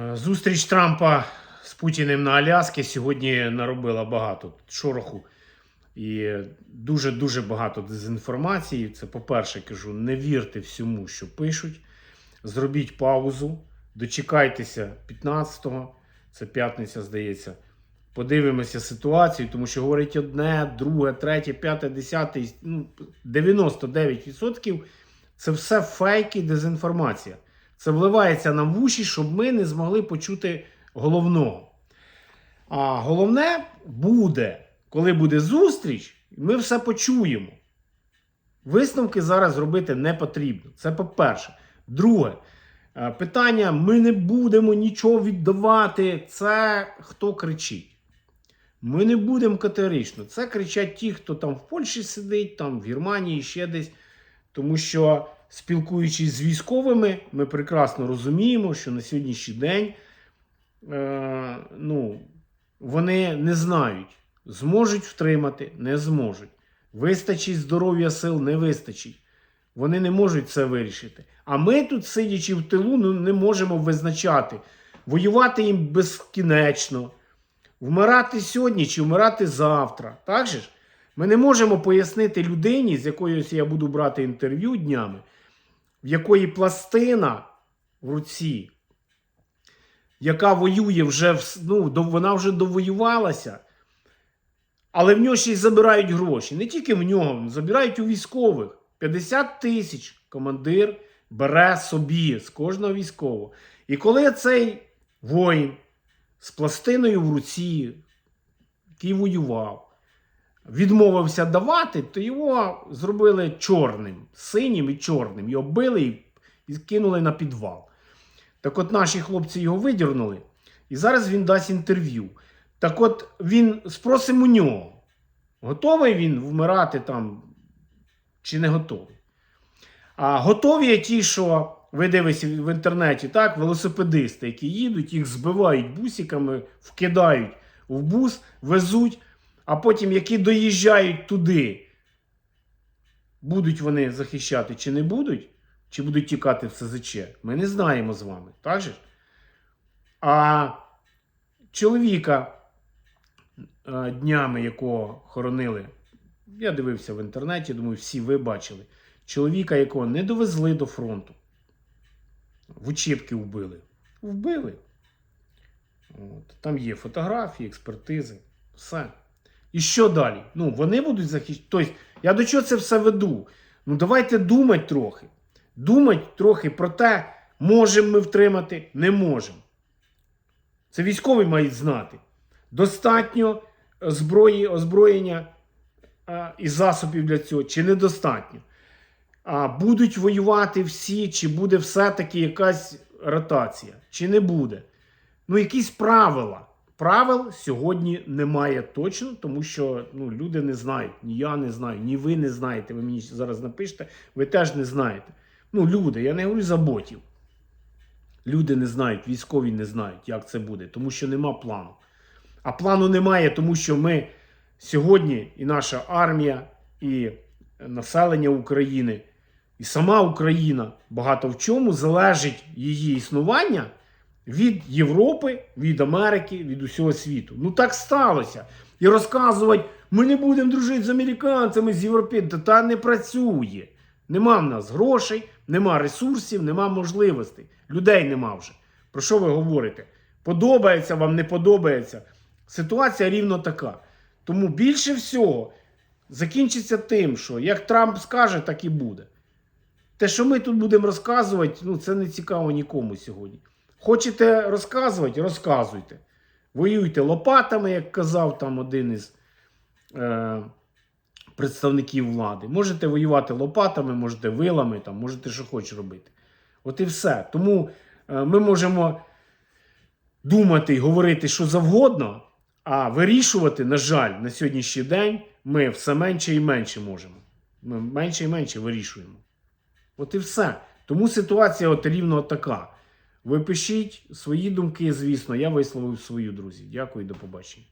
Е, Зустріч Трампа з Путіним на Аляскі сьогодні наробила багато шороху і дуже-дуже багато дезінформації. Це, по-перше, кажу, не вірте всьому, що пишуть. Зробіть паузу, дочекайтеся 15-го, це п'ятниця, здається. Подивимося ситуацію, тому що говорить одне, друге, третє, п'яте, десяте, ну, 99% це все фейки, дезінформація. Це вливається нам в уші, щоб ми не змогли почути головного. А головне буде, коли буде зустріч, ми все почуємо. Висновки зараз робити не потрібно. Це по-перше. Друге, е, питання: ми не будемо нічого віддавати. Це хто кричить? Ми не будемо категорично. Це кричать ті, хто там в Польщі сидить, там в Германії, ще десь. Тому що, спілкуючись з військовими, ми прекрасно розуміємо, що на сьогоднішній день е, ну, вони не знають, зможуть втримати, не зможуть. Вистачить здоров'я сил, не вистачить. Вони не можуть це вирішити. А ми тут, сидячи в тилу, ну, не можемо визначати, воювати їм безкінечно, вмирати сьогодні чи вмирати завтра. Так же ж? Ми не можемо пояснити людині, з якою я буду брати інтерв'ю днями, якої пластина в руці, яка воює вже, ну, вона вже довоювалася, але в нього ще й забирають гроші. Не тільки в нього, забирають у військових. 50 тисяч командир бере собі з кожного військового. І коли цей воїн з пластиною в руці, який воював, відмовився давати, то його зробили чорним, синім і чорним. Його били і- кинули на підвал. Так от наші хлопці його видірнули, і зараз він дасть інтерв'ю. Так от він спросимо у нього, готовий він вмирати там чи не готовий. А готові є ті, що ви дивитеся в інтернеті, так, велосипедисти, які їдуть, їх збивають бусиками, вкидають в бус, везуть, а потім, які доїжджають туди, будуть вони захищати чи не будуть, чи будуть тікати в СЗЧ, ми не знаємо з вами. Так же? А чоловіка е, днями, якого хоронили, я дивився в інтернеті, думаю, всі ви бачили. Чоловіка, якого не довезли до фронту. В учебки вбили. Вбили. От. Там є фотографії, експертизи, все. І що далі? Ну, вони будуть захищати. Тобто, я до чого це все веду? Ну, давайте думати трохи. Думати трохи про те, можемо ми втримати, не можемо. Це військові мають знати. Достатньо зброї, озброєння а, і засобів для цього, чи недостатньо. А, будуть воювати всі, чи буде все-таки якась ротація, чи не буде. Ну, якісь правила. Правил сьогодні немає точно, тому що ну, люди не знають. Ні я не знаю, ні ви не знаєте. Ви мені зараз напишете, ви теж не знаєте. Ну, люди, я не говорю за ботів. Люди не знають, військові не знають, як це буде, тому що нема плану. А плану немає, тому що ми сьогодні, і наша армія, і населення України, і сама Україна багато в чому залежить її існування від Європи, від Америки, від усього світу. Ну так сталося. І розказувати, ми не будемо дружити з американцями, з європейцями. Та, не працює. Нема в нас грошей, нема ресурсів, нема можливостей. Людей нема вже. Про що ви говорите? Подобається вам, не подобається. Ситуація рівно така. Тому більше всього закінчиться тим, що як Трамп скаже, так і буде. Те, що ми тут будемо розказувати, ну це не цікаво нікому сьогодні. Хочете розказувати, розказуйте. Воюйте лопатами, як казав там один із е, представників влади. Можете воювати лопатами, можете вилами, там, можете що хочеш робити. От і все. Тому е, ми можемо думати і говорити що завгодно, а вирішувати, на жаль, на сьогоднішній день ми все менше і менше можемо. Ми менше і менше вирішуємо. От і все. Тому ситуація от рівно така. Ви пишіть свої думки, звісно, я висловив свою, друзі. Дякую, до побачення.